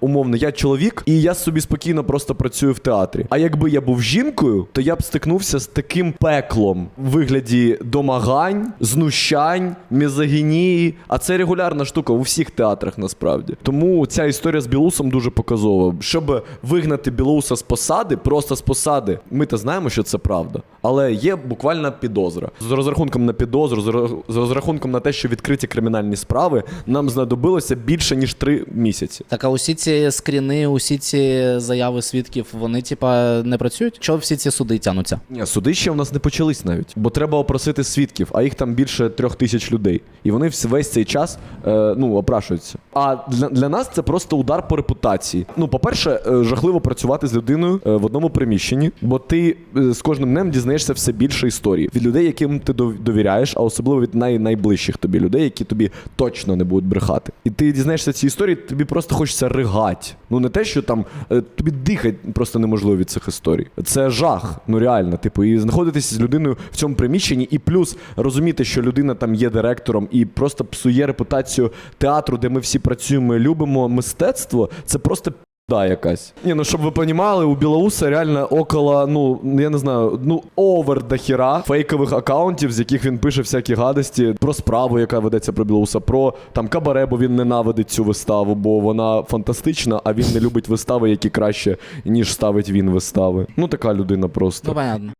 Умовно, я чоловік, і я собі спокійно просто працюю в театрі. А якби я був жінкою, то я б стикнувся з таким пеклом в вигляді домагань, знущань, мізогінії. А це регулярна штука у всіх театрах насправді. Тому ця історія з Білусом дуже показова. Щоб вигнати Білуса з посади, просто з посади, ми то знаємо, що це правда. Але є буквально підозра. З розрахунком на підозру, з розрахунком на те, що відкриті кримінальні справи, нам знадобилося більше ніж три місяці. Так, а усі ці скріни, усі ці заяви свідків, вони типа не працюють? Чого всі ці суди тянуться? Ні, суди ще в нас не почались навіть, бо треба опросити свідків, а їх там більше трьох тисяч людей. І вони весь цей час е, ну, опрашуються. А для, для нас це просто удар по репутації. Ну, по-перше, е, жахливо працювати з людиною е, в одному приміщенні, бо ти е, з кожним днем дізнаєшся все більше історій від людей, яким ти довіряєш, а особливо від най- найближчих тобі людей, які тобі точно не будуть брехати. І ти дізнаєшся ці історії, тобі просто хочеться ригати. Ну не те, що там е, тобі дихати просто неможливо від цих історій. Це жах, ну реально. Типу, і знаходитися з людиною в цьому приміщенні, і плюс розуміти, що людина там є директором і просто псує репутацію театру, де ми всі працюємо любимо мистецтво. Це просто. Да, якась. Ні, ну щоб ви понімали, у Білоуса реально около, ну я не знаю, ну овер до хіра фейкових акаунтів, з яких він пише всякі гадості про справу, яка ведеться про Білоуса, про там кабаре, бо він ненавидить цю виставу, бо вона фантастична, а він не любить вистави, які краще, ніж ставить він вистави. Ну така людина просто. Ну, понятно.